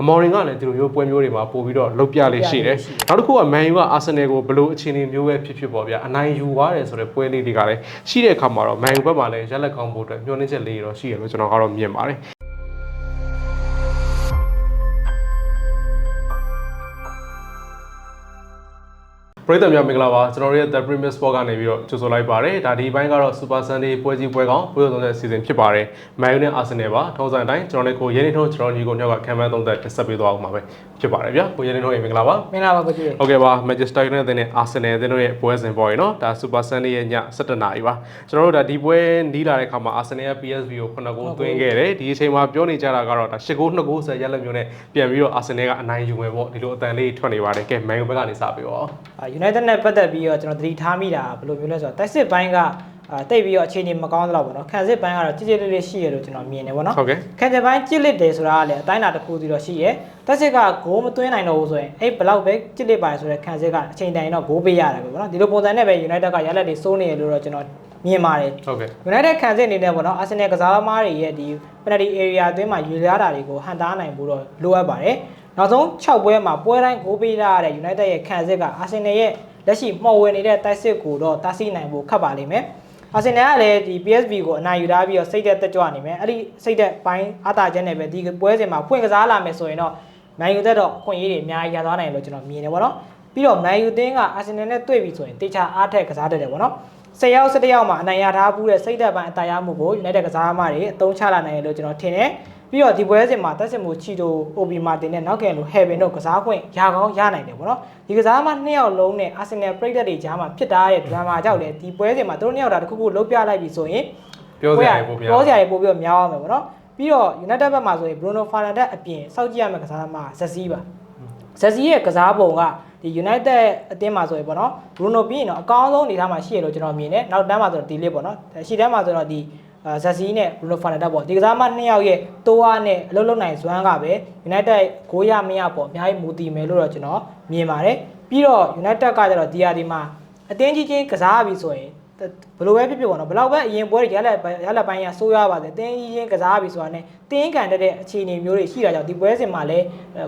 အမော်ရင်ကလည်းဒီလိုမျိုးပွဲမျိုးတွေမှာပို့ပြီးတော့လုတ်ပြလေးရှိတယ်နောက်တစ်ခုကမန်ယူကအာဆင်နယ်ကိုဘယ်လိုအခြေအနေမျိုးပဲဖြစ်ဖြစ်ပေါ့ဗျာအနိုင်ယူသွားတယ်ဆိုတဲ့ပွဲလေးတွေကလည်းရှိတဲ့အခါမှာတော့မန်ယူဘက်မှာလည်းရက်လက်ကောင်းဖို့အတွက်မျှော်လင့်ချက်လေးတွေတော့ရှိရလို့ကျွန်တော်ကတော့မြင်ပါတယ် ပရိသတ်များမင်္ဂလာပါကျွန်တော်တို့ရဲ့ The Premier Sport ကနေပြီးတော့ကြိုဆိုလိုက်ပါတယ်ဒါဒီဘိုင်းကတော့ Super Sunday ပွဲကြီးပွဲကောင်းပွဲတော်တဲ့စီစဉ်ဖြစ်ပါတယ်မန်ယူနဲ့အာဆင်နယ်ပါထုံးစံအတိုင်းကျွန်တော်တို့ကိုရဲနေထုံးကျွန်တော်ညီကိုညောက်ကခံမှန်းသုံးသက်တက်ဆက်ပေးသွားအောင်ပါပဲဖြစ်ပါတယ်ဗျာကိုရဲနေထုံးရေမင်္ဂလာပါမင်္ဂလာပါကိုကြီးဟုတ်ကဲ့ပါ Manchester United နဲ့ Arsenal အသင်းတို့ရဲ့ပွဲစဉ်ပေါ့ရေနော်ဒါ Super Sunday ရဲ့ည7:00နာရီပါကျွန်တော်တို့ဒါဒီပွဲနီးလာတဲ့ခါမှာ Arsenal ရဲ့ PSV ကို9ဂိုးသွင်းခဲ့တယ်ဒီအချိန်မှာပြောနေကြတာကတော့ဒါ10ဂိုး2ဂိုးဆက်ရက်လက်မျိုးနဲ့ပြန်ပြီးတော့ Arsenal ကအနိုင်ယူမယ်ပေါ့ဒီလိုအတန်လေးထွက်နေပါတယ်ကဲ Man U ဘက်ကနေစပြီးတော့အာ United နဲ့ပတ်သက်ပြီးတော့ကျွန်တော်သတိထားမိတာဘယ်လိုမျိုးလဲဆိုတော့တိုက်စစ်ဘိုင်းကအာတိတ်ပြီးတော့အခြေအနေမကောင်းသလောက်ပေါ့နော်ခံစစ်ဘိုင်းကတော့ကြည်ကြည်လေးလေးရှိရလို့ကျွန်တော်မြင်တယ်ပေါ့နော်ဟုတ်ကဲ့ခံစစ်ဘိုင်းကြစ်လက်တယ်ဆိုတာကလည်းအတိုင်းအတာတစ်ခုစီတော့ရှိရတိုက်စစ်ကဂိုးမသွင်းနိုင်တော့ဘူးဆိုရင်အဲ့ဘလောက်ပဲကြစ်လက်ပါလဲဆိုတော့ခံစစ်ကအချိန်တိုင်းတော့ဂိုးပေးရတယ်ပဲပေါ့နော်ဒီလိုပုံစံနဲ့ပဲ United ကရလက်တွေစိုးနေရလို့တော့ကျွန်တော်မြင်ပါတယ်ဟုတ်ကဲ့ United ခံစစ်အနေနဲ့ပေါ့နော် Arsenal ကစားသမားတွေရဲ့ဒီ penalty area အတွင်းမှာယူရတာတွေကိုဟန်တားနိုင်ဖို့တော့လိုအပ်ပါတယ်။ နောက်ဆုံး6ပွဲမှာပွဲတိုင်းဂိုးပေးရတဲ့ United ရဲ့ခံစစ်က Arsenal ရဲ့လက်ရှိမှော်ဝင်နေတဲ့တိုက်စစ်ကိုတော့တားဆီးနိုင်ဖို့ခက်ပါလိမ့်မယ်။ Arsenal ကလည်းဒီ PSV ကိုအနိုင်ယူထားပြီးတော့စိတ်သက်တက်ကြွနေမယ်။အဲ့ဒီစိတ်သက်ပိုင်းအားတာချက်နဲ့ပဲဒီပွဲစဉ်မှာဖွင့်ကစားလာမယ်ဆိုရင်တော့ Man U တက်တော့အခွင့်အရေးတွေအများကြီးရသွားနိုင်လို့ကျွန်တော်မြင်တယ်ပေါ့နော်။ပြီးတော့ Man U တင်းက Arsenal နဲ့တွေ့ပြီဆိုရင်တေချာအားထက်ကစားတတ်တယ်ပေါ့နော်။10ရောက်17ရောက်မှာအနိုင်ရထားဘူးတဲ့စိတ်သက်ပိုင်းအတားရမှုကို United ကစားသမားတွေအသုံးချလာနိုင်တယ်လို့ကျွန်တော်ထင်တယ်။ ပြီးတော့ဒီပွဲစဉ်မှာတက်စင်မှုချီတို OB Martin နဲ့နောက်ကန်လို Heaven တို့ကစားခွင့်ရကောင်းရနိုင်တယ်ပေါ့နော်။ဒီကစားသမားနှစ်ယောက်လုံးနဲ့ Arsenal ပရိသတ်တွေကြားမှာဖြစ်တာတဲ့ drama ကြောင့်လေဒီပွဲစဉ်မှာသူတို့နှစ်ယောက်တာတစ်ခုခုလုံးပြလိုက်ပြီဆိုရင်ပြောစရာရေပို့ပြပြောစရာတွေပို့ပြီးတော့များအောင်မယ်ပေါ့နော်ပြီးတော့ United ဘက်မှာဆိုရင် Bruno Fernandes အပြင်စောက်ကြည့်ရမယ့်ကစားသမားဇက်စီးပါဇက်စီးရဲ့ကစားပုံကဒီ United အတင်းမှာဆိုရင်ပေါ့နော် Bruno ပြီးရင်တော့အကောင်းဆုံးအနေထားမှာရှိရလို့ကျွန်တော်မြင်တယ်နောက်တန်းမှာဆိုတော့ဒီလေးပေါ့နော်ရှီတန်းမှာဆိုတော့ဒီ ဇက်စီးနဲ့ Bruno Fernandes ပေါ့ဒီကစားသမားနှစ်ယောက်ရဲ့တိုးအားနဲ့အလုပ်လုပ်နိုင်စွမ်းကပဲ United ဂိုးရမရပေါ့အများကြီးမူတည်မယ်လို့တော့ကျွန်တော်မြင်ပါတယ်ပြီးတော့ United ကကျတော့ဒီဟာဒီမှာအတင်းကြီးချင်းကစားပြီဆိုရင်ဘယ်လိုပဲဖြစ်ဖြစ်ပေါ့နော်ဘယ်လောက်ပဲအရင်ပွဲတွေရလက်ရလက်ပိုင်းကဆိုးရပါစေတင်းကြီးချင်းကစားပြီဆိုတာနဲ့ တင်းကန်တဲ့အခြေအနေမျိုးတွေရှိတာကြောင့်ဒီပွဲစဉ်မှာလည်း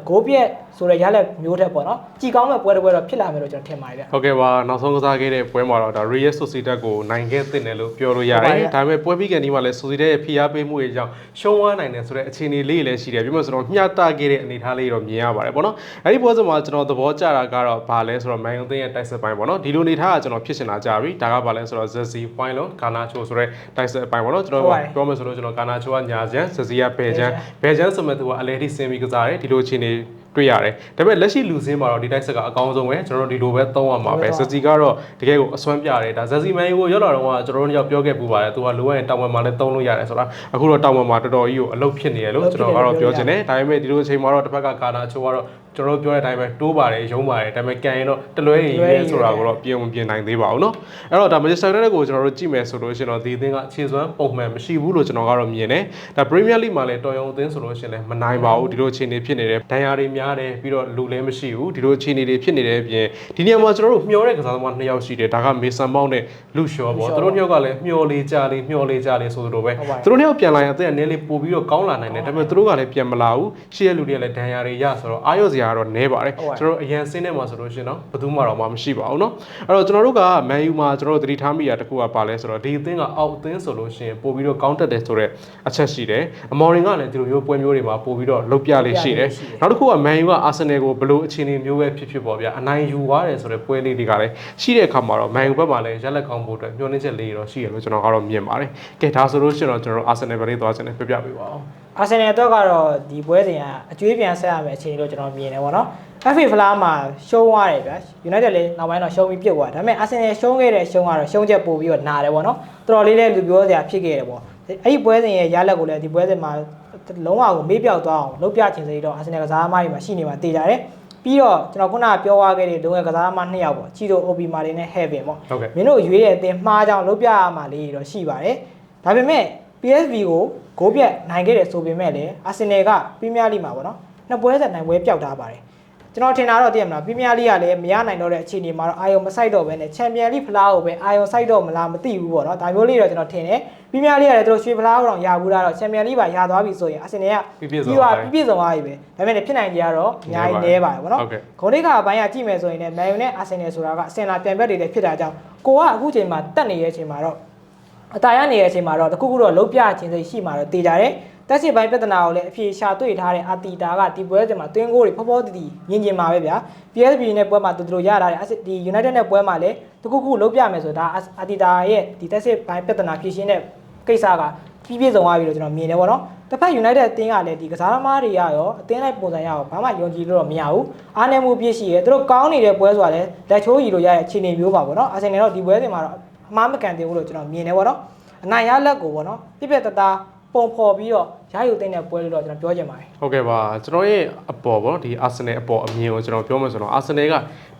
ဂိုးပြက်ဆိုတဲ့ရလက်မျိုးထက်ပေါ့နော်ကြည်ကောင်းမဲ့ပွဲတစ်ပွဲတော့ဖြစ်လာမယ်လို့ကျွန်တော်ထင်ပါတယ်ဗျဟုတ်ကဲ့ပါနောက်ဆုံးကစားခဲ့တဲ့ပွဲမှာတော့ဒါ Real Sociedad ကိုနိုင်ခဲ့တဲ့တယ်လို့ပြောလို့ရတယ်ဒါပေမဲ့ပွဲပြီးကန်ဒီမှာလည်း Sociedad ရဲ့ဖိအားပေးမှုတွေကြောင့်ရှုံးသွားနိုင်တယ်ဆိုတဲ့အခြေအနေလေးတွေလည်းရှိတယ်ပြီးမှဆိုတော့မျှတခဲ့တဲ့အနေအထားလေးတော့မြင်ရပါတယ်ပေါ့နော်အဲ့ဒီပွဲစဉ်မှာကျွန်တော်သဘောကျတာကတော့ဘာလဲဆိုတော့ Man United ရဲ့တိုက်စစ်ပိုင်းပေါ့နော်ဒီလိုအနေထားကကျွန်တော်ဖြစ်ချင်တာကြပြီဒါကဘာလဲဆိုတော့ Zessi point လုံး Garnacho ဆိုတဲ့တိုက်စစ်ပိုင်းပေါ့နော်ကျွန်တော်ပြောမယ်ဆိုတော့ကျွန်တော် Garnacho ကညာချမ်း Zessi ကဘယ်ချမ်းဘယ်ချမ်းဆိုမဲ့သူကအလဲထိဆင်းပြီးကစားတယ်ဒီလိုအခြေအနေ တွေ့ရတယ်ဒါပေမဲ့လက်ရှိလူစင်းမှာတော့ဒီတိုက်ဆက်ကအကောင်းဆုံးပဲကျွန်တော်တို့ဒီလိုပဲသုံးရမှာပဲဇက်စီကတော့တကယ်ကိုအစွမ်းပြတယ်ဒါဇက်စီမန်ယူကိုရောက်လာတော့ကကျွန်တော်တို့ညောက်ပြောခဲ့ပူပါတယ်သူကလိုရရင်တောင်ဝင်မှာလည်းသုံးလို့ရတယ်ဆိုတာအခုတော့တောင်ဝင်မှာတော်တော်ကြီးကိုအလုပ်ဖြစ်နေရလို့ကျွန်တော်ကတော့ပြောချင်တယ်ဒါပေမဲ့ဒီလိုအချိန်မှာတော့တစ်ဖက်ကကာနာချိုကတော့ကျွန်တော်တို့ပြောတဲ့အတိုင်းပဲတိုးပါတယ်ရုံးပါတယ်ဒါပေမဲ့ကန်ရင်တော့တလွဲရင်ရဲဆိုတာကိုတော့ပြင်မပြင်နိုင်သေးပါဘူးเนาะအဲ့တော့ဒါ Manchester United ကိုကျွန်တော်တို့ကြည့်မယ်ဆိုလို့ရှိရင်တော့ဒီအသင်းကအခြေစွမ်းပုံမှန်မရှိဘူးလို့ကျွန်တော်ကတော့မြင်တယ်ဒါ Premier League မှာလည်းတော်ရုံအသင်းဆိုလို့ရှိရင်လည်းမနိုင်ပါဘူးဒီလိုအခြေအနေဖြစ်နေတယ်ဒဏ်ရာတွေများ တယ်ပြီးတော့လူလည်းမရှိဘူးဒီလိုအခြေအနေတွေဖြစ်နေတဲ့အပြင်ဒီနေရာမှာကျွန်တော်တို့မျှော်တဲ့ကစားသမားနှစ်ယောက်ရှိတယ်ဒါကမေဆန်မောင်းနဲ့လူရှောပေါ့သူတို့နှစ်ယောက်ကလည်းမျှော်လေးကြလေးမျှော်လေးကြလေးဆိုလိုပဲသူတို့နှစ်ယောက်ပြန်လာရင်အသင်းကနည်းလေးပို့ပြီးတော့ကောင်းလာနိုင်တယ်ဒါပေမဲ့သူတို့ကလည်းပြန်မလာဘူးရှေ့ရလူတွေကလည်းဒဏ်ရာတွေရဆိုတော့အာရုံစရာကတော့နည်းပါတယ်ကျွန်တော်တို့အရန်စင်းထဲမှာဆိုလို့ရှိရင်တော့ဘယ်သူမှတော့မှမရှိပါဘူးเนาะအဲ့တော့ကျွန်တော်တို့ကမန်ယူမှာကျွန်တော်တို့သတိထားမိတာတစ်ခုကပါလဲဆိုတော့ဒီအသင်းကအောက်အသင်းဆိုလို့ရှိရင်ပို့ပြီးတော့ကောင်းတက်တယ်ဆိုတော့အချက်ရှိတယ်အမော်ရင်ကလည်းဒီလိုမျိုးပွဲမျိုးတွေမှာပို့ပြီးတော့လုတ်ပြလေးရှိတယ်နောက်တစ်ခုကမန် ယူကအာဆင်နယ်ကိုဘယ်လိုအခြေအနေမျိုးပဲဖြစ်ဖြစ်ပေါ့ဗျာအနိုင်ယူသွားတယ်ဆိုတဲ့ပွဲလေးတွေကလည်းရှိတဲ့အခါမှာတော့မန်ယူဘက်မှာလည်းရက်လက်ကောင်းဖို့အတွက်မျှော်လင့်ချက်လေးတွေတော့ရှိရလို့ကျွန်တော်ကတော့မြင်ပါတယ်ကဲဒါဆိုလို့ရှိရင်တော့ကျွန်တော်တို့အာဆင်နယ်ဘက်လေးသွားချင်တယ်ပြပြပေးပါဦးအာဆင်နယ်တော့ကတော့ဒီပွဲစဉ်ကအကျွေးပြန်ဆက်ရမယ့်အခြေအနေလို့ကျွန်တော်မြင်တယ်ပေါ့နော် FA ဖလားမှာရှုံးသွားတယ်ဗျာ United လည်းနောက်ပိုင်းတော့ရှုံးပြီးပြုတ်သွားဒါပေမဲ့အာဆင်နယ်ရှုံးခဲ့တဲ့ရှုံးကတော့ရှုံးချက်ပို့ပြီးတော့နာတယ်ပေါ့နော်တော်တော်လေးလည်းလူပြောစရာဖြစ်ခဲ့တယ်ပေါ့အဲ့ဒီပွဲစဉ်ရဲ့ရလက်ကိုလည်းဒီပွဲစဉ်မှာ လုံးဝကိုမေးပြောက်သွားအောင်လုပ်ပြချင်စေတော့အာဆင်နယ်ကစားသမားတွေမှာရှိနေမှာတေးကြတယ်ပြီးတော့ကျွန်တော်ခုနကပြောသွားခဲ့တဲ့လုံငယ်ကစားသမားနှစ်ယောက်ပေါ့ချီတို OB မာတင်နဲ့ Heaven ပေါ့ဟုတ်ကဲ့မင်းတို့ရွေးတဲ့အတင်မှားကြောင်လုပ်ပြရမှာလေးတော့ရှိပါတယ်ဒါပေမဲ့ PSV ကိုဂိုးပြတ်နိုင်ခဲ့တယ်ဆိုပေမဲ့လည်းအာဆင်နယ်ကပရီးမီးယားလိမှာပေါ့နော်နှစ်ပွဲဆက်နိုင်ပွဲပျောက်ထားပါတယ် ကျွန်တော်ထင်တာတော့တည်ရမလားပရီးမီးယားလိကလည်းမရနိုင်တော့တဲ့အခြေအနေမှာတော့အာယုံမဆိုင်တော့ဘဲနဲ့ချန်ပီယံလိဖလားကိုပဲအာယုံဆိုင်တော့မလားမသိဘူးပေါ့နော်ဒါမျိုးလေးတော့ကျွန်တော်ထင်တယ်ပရီးမီးယားလိကလည်းသူတို့ရွှေဖလားကတော့ရဘူးလားတော့ချန်ပီယံလိပါရသွားပြီဆိုရင်အာဆင်နယ်ကပြည့်ပြည့်စုံပြီးပါသွားပြည့်ပြည့်စုံသွားပြီပဲဒါပေမဲ့လည်းဖြစ်နိုင်ကြရတော့အများကြီးနည်းပါတယ်ပေါ့နော်ဟုတ်ကဲ့ဂုံတိတ်ခါဘိုင်းကကြည့်မယ်ဆိုရင်လည်းမန်ယူနဲ့အာဆင်နယ်ဆိုတာကအစင်လာပြန်ဘက်တွေလည်းဖြစ်တာကြောင့်ကိုကအခုချိန်မှာတက်နေတဲ့အချိန်မှာတော့အတားရနေတဲ့အချိန်မှာတော့တခုခုတော့လုံးပြခြင်းစိတ်ရှိမှာတော့တေးကြတယ် တက်စစ်ပိုင်းပြဿနာကိုလည်းအဖြေရှာတွေ့ထားတဲ့အာတီတာကဒီပွဲစဉ်မှာတွင်းကိုတွေဖောဖောတီတီမြင်ကျင်ပါပဲဗျာ PSV နဲ့ပွဲမှာတူတူရတာတဲ့ဒီ United နဲ့ပွဲမှာလည်းတခုခုလုံးပြမယ်ဆိုတာအာတီတာရဲ့ဒီတက်စစ်ပိုင်းပြဿနာဖြေရှင်းတဲ့ကိစ္စကပြီးပြည့်စုံသွားပြီလို့ကျွန်တော်မြင်တယ်ပေါ့နော်တစ်ဖက် United အသင်းကလည်းဒီကစားသမားတွေရရောအသင်းလိုက်ပုံစံရရောဘာမှယုံကြည်လို့တော့မရဘူးအားနည်းမှုပြည့်ရှိရဲသူတို့ကောင်းနေတဲ့ပွဲဆိုတာလည်းလက်ချိုးရီလို့ရတဲ့အခြေအနေမျိုးပါပေါ့နော်အာဆင်နယ်တော့ဒီပွဲစဉ်မှာတော့အမှားမကန်သေးဘူးလို့ကျွန်တော်မြင်တယ်ပေါ့နော်အနိုင်ရလက်ကိုပေါ့နော်ပြည့်ပြည့်တသား ပုံဖော်ပြီးတော့ရယူသိမ့်တဲ့ပွဲလို့တော့ကျွန်တော်ပြောချင်ပါတယ်ဟုတ်ကဲ့ပါကျွန်တော်ရဲ့အပေါ်ပေါ့နော်ဒီအာဆင်နယ်အပေါ်အမြင်ကိုကျွန်တော်ပြောမယ်ဆိုတော့အာဆင်နယ်က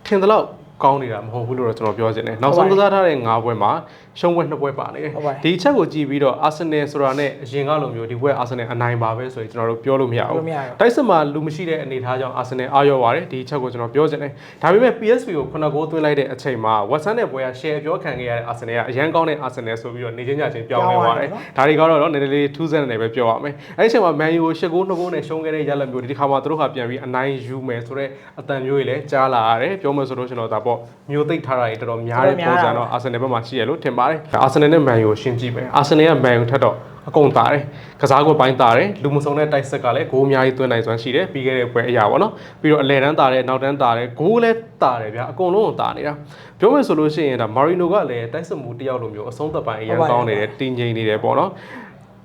ထင်သလောက် ကောင်းနေတာမဟုတ်ဘူးလို့တော့ကျွန်တော်ပြောချင်တယ်နောက်ဆုံးကစားထားတဲ့၅ပွဲမှာရှုံးပွဲ2ပွဲပါနေတယ်ဟုတ်ပါတယ်ဒီအချက်ကိုကြည့်ပြီးတော့အာဆင်နယ်ဆိုတာနဲ့အရင်ကလိုမျိုးဒီပွဲအာဆင်နယ်အနိုင်ပါပဲဆိုရင်ကျွန်တော်တို့ပြောလို့မရပြောဘူးလို့မရဘူးတိုက်စစ်မှာလူမရှိတဲ့အနေအထားကြောင့်အာဆင်နယ်အားရောပါတယ်ဒီအချက်ကိုကျွန်တော်ပြောချင်တယ်ဒါပေမဲ့ PSV ကိုခုနကဂိုးသွင်းလိုက်တဲ့အချိန်မှာ Watson နဲ့ပွဲက share ပြောခံခဲ့ရတဲ့အာဆင်နယ်ကအရန်ကောင်းတဲ့အာဆင်နယ်ဆိုပြီးတော့နေချင်းညချင်းပြောင်းလဲသွားတယ်ဒါတွေကတော့တော့နည်းနည်းလေးထူးဆန်းနေတယ်ပဲပြောရမယ်အဲ့ဒီအချိန်မှာ Man U ကို၈ဂိုး2ဂိုးနဲ့ရှုံးခဲ့တဲ့ရလဒ်မျိုးဒီတစ်ခါမှသူတို့ကပြန်ပြီးအနိုင်ယူမယ်ဆိုတော့အတန်မျိုးကြီးလည်းကြားလာရတယ်ပြောမှဆိုလို့ကျွန်တော်ဒါပေါ့မျိုးသိပ်ထားတာတွေတော်တော်များတဲ့ပုံစံတော့အာဆင်နယ်ဘက်မှာရှိရလို့ထင်ပါတယ်အာဆင်နယ်နဲ့ Man U ကိုရှင်းကြည့်မယ်အာဆင်နယ်က Man U ထက်တော့အကုန်တာတယ်ကစားကွက်ပိုင်းတာတယ်လူမစုံတဲ့တိုက်ဆက်ကလည်းဂိုးအများကြီးသွင်းနိုင်စွမ်းရှိတယ်ပြီးခဲ့တဲ့ပွဲအရာပေါ့နော်ပြီးတော့အလဲတန်းတာတယ်နောက်တန်းတာတယ်ဂိုးလည်းတာတယ်ဗျာအကုန်လုံးကိုတာနေတာပြောမယ်ဆိုလို့ရှိရင်ဒါမာရီနိုကလည်းတိုက်စစ်မှုတစ်ယောက်လိုမျိုးအဆုံးသက်ပိုင်းအရင်ကောင်းနေတယ်တင်းငိမ့်နေတယ်ပေါ့နော်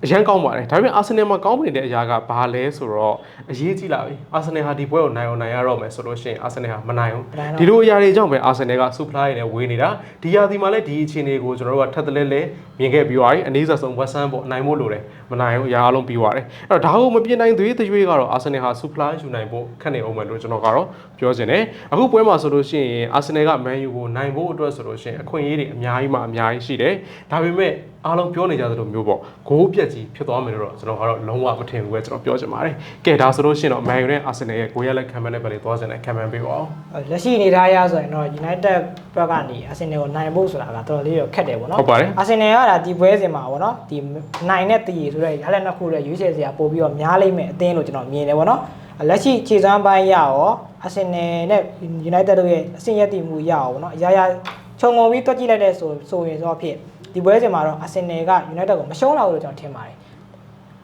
အရန်ကောင်းပါတယ်ဒါပေမဲ့အာဆင်နယ်မှာကောင်းနေတဲ့အရာကဘာလဲဆိုတော့အရေးကြီးလာပြီအာဆင်နယ်ဟာဒီပွဲကိုနိုင်အောင်နိုင်ရတော့မယ်ဆိုလို့ရှိရင်အာဆင်နယ်ဟာမနိုင်ဘူးမနိုင်တော့ဒီလိုအရာတွေကြောင့်ပဲအာဆင်နယ်ကဆူဖလားရည်နဲ့ဝေးနေတာဒီရာသီမှာလည်းဒီအခြေအနေကိုကျွန်တော်တို့ကထပ်တလဲလဲမြင်ခဲ့ပြီးသွားပြီအနည်းဆက်ဆုံးဝက်ဆန်ပေါ့နိုင်ဖို့လိုတယ်မနိုင်ဘူးအရာအလုံးပြီးသွားတယ်အဲ့တော့ဒါကိုမပြင်နိုင်သေးတဲ့ရွေးကတော့အာဆင်နယ်ဟာဆူဖလားယူနိုင်ဖို့ခက်နေအောင်မယ်လို့ကျွန်တော်ကတော့ပြောချင်တယ်အခုပွဲမှာဆိုလို့ရှိရင်အာဆင်နယ်ကမန်ယူကိုနိုင်ဖို့အတွက်ဆိုလို့ရှိရင်အခွင့်အရေးတွေအများကြီးမှအများကြီးရှိတယ်ဒါပေမဲ့အားလုံးပြောနေကြသလိုမျိုးပေါ့ဂိုးပြက်ကြီးဖြစ်သွားမယ်လို့တော့ကျွန်တော်ကတော့လုံးဝမထင်ဘူးပဲကျွန်တော်ပြောချင်ပါတယ်ကဲဒါဆိုလို့ရှိရင်တော့မန်ယူနဲ့အာဆင်နယ်ရဲ့ဂိုးရလက်ခံမှန်းတဲ့ဘက်လေးသွားချင်တယ်ခံမှန်းပေးပါဦးလက်ရှိအနေထားအရဆိုရင်တော့ United ဘက်ကနေအာဆင်နယ်ကိုနိုင်ဖို့ဆိုတာကတော်တော်လေးတော့ခက်တယ်ပေါ့နော်ဟုတ်ပါတယ်အာဆင်နယ်ကဒါဒီပွဲစဉ်မှာပေါ့နော်ဒီနိုင်နဲ့တည်ဆိုတဲ့ရလက်နှစ်ခုရဲ့ရွေးချယ်စရာပို့ပြီးတော့များလိမ့်မယ်အသင်းလို့ကျွန်တော်မြင်တယ်ပေါ့နော်လက်ရှိခြေစမ်းပိုင်းရရောအာဆင်နယ်နဲ့ United တို့ရဲ့အဆင့်ရတည်မှုရရောပေါ့နော်အရာရာခြုံငုံပြီးတွက်ကြည့်လိုက်တဲ့ဆိုဆိုရင်ဆိုတော့ဖြစ် ဒီပွဲစဉ်မှာတော့အာဆင်နယ်က United ကိုမရှုံးတော့ဘူးလို့ကျွန်တော်ထင်ပါတယ်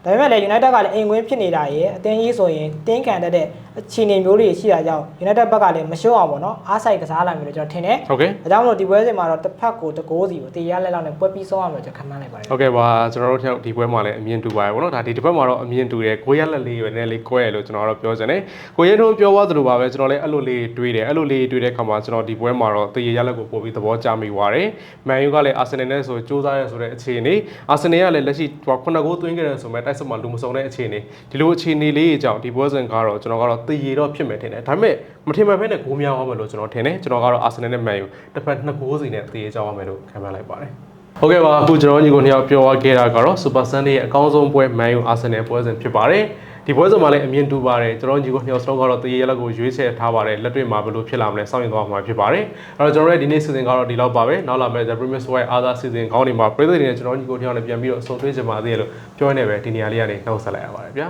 ဒါပေမဲ့လည်း United ကလည်းအိမ်ကွင်းဖြစ်နေတာရယ်အသင်းကြီးဆိုရင်တင်းကန်တတ်တဲ့ အခြေအနေမျိုးတွေရှိတာကြောင့် United ဘက်ကလည်းမရှုံးအောင်ပေါ့နော်အားဆိုင်ကစားလာမယ်လို့ကျွန်တော်ထင်တယ်ဟုတ်ကဲ့။ဒါကြောင့်မလို့ဒီပွဲစဉ်မှာတော့တစ်ဖက်ကိုတကိုးစီကိုတရားလက်လောက်နဲ့ပွဲပြီးဆုံးအောင်လို့ကျွန်တော်ခန့်မှန်းလိုက်ပါတယ်ဟုတ်ကဲ့ပါကျွန်တော်တို့ထက်ဒီပွဲမှာလည်းအမြင်တူပါတယ်ဗောနော်ဒါဒီတစ်ပတ်မှာတော့အမြင်တူတယ်ကိုရလက်လေးပဲနည်းလေးကွဲရလို့ကျွန်တော်တို့ပြောချင်တယ်ကိုရဲတို့ပြောသွားသလိုပါပဲကျွန်တော်လည်းအဲ့လိုလေးတွေးတယ်အဲ့လိုလေးတွေးတဲ့ခါမှာကျွန်တော်ဒီပွဲမှာတော့တရေရလက်ကိုပို့ပြီးသဘောကျမိပါတယ်မန်ယူကလည်းအာဆင်နယ်နဲ့ဆိုစူးစမ်းရဆိုတဲ့အခြေအနေအာဆင်နယ်ကလည်းလက်ရှိခုနကဂိုးသွင်းခဲ့တယ်ဆိုမဲ့တိုက်စစ်မှာလူမစုံတဲ့အခြေအနေဒီလိုအခြေအနေလေးအကြောင်းဒီပွဲစဉ်ကတော့ကျွန်တော်ကတော့တရေတော့ဖြစ်မယ်ထင်တယ်ဒါပေမဲ့မထင်မှတ်ဘဲနဲ့ဂိုးများသွားမယ်လို့ကျွန်တော်ထင်တယ်ကျွန်တော်ကတော့အာဆင်နယ်နဲ့မန်ယူတစ်ဖက်နှစ်ဂိုးစီနဲ့တရေကြောင်းရမယ်လို့ခံမှန်းလိုက်ပါတယ်ဟုတ်ကဲ့ပါအခုကျွန်တော်ညီကိုနှစ်ယောက်ပြောခဲ့တာကတော့ Super Sunday ရဲ့အကောင်းဆုံးပွဲ Man U Arsenal ပွဲစဉ်ဖြစ်ပါတယ်ဒီပွဲစဉ်မှာလည်းအမြင်တူပါတယ်ကျွန်တော်ညီကိုနှစ်ယောက်စလုံးကတော့တရေရက်လက်ကိုရွေးချယ်ထားပါတယ်လက်တွေ့မှာဘယ်လိုဖြစ်လာမလဲစောင့်ရင်သွားမှာဖြစ်ပါတယ်အဲ့တော့ကျွန်တော်ရဲ့ဒီနေ့ season ကတော့ဒီလောက်ပါပဲနောက်လာမယ့် The Premier League Other Season ခေါင်းတွေမှာပြည်သူတွေနဲ့ကျွန်တော်ညီကိုနှစ်ယောက်နဲ့ပြန်ပြီးတော့အဆုံးသွေးချင်ပါသေးတယ်လို့ပြောနေပဲဒီနေရာလေးကနေနှုတ်ဆက်လိုက်ရပါတယ်ဗျာ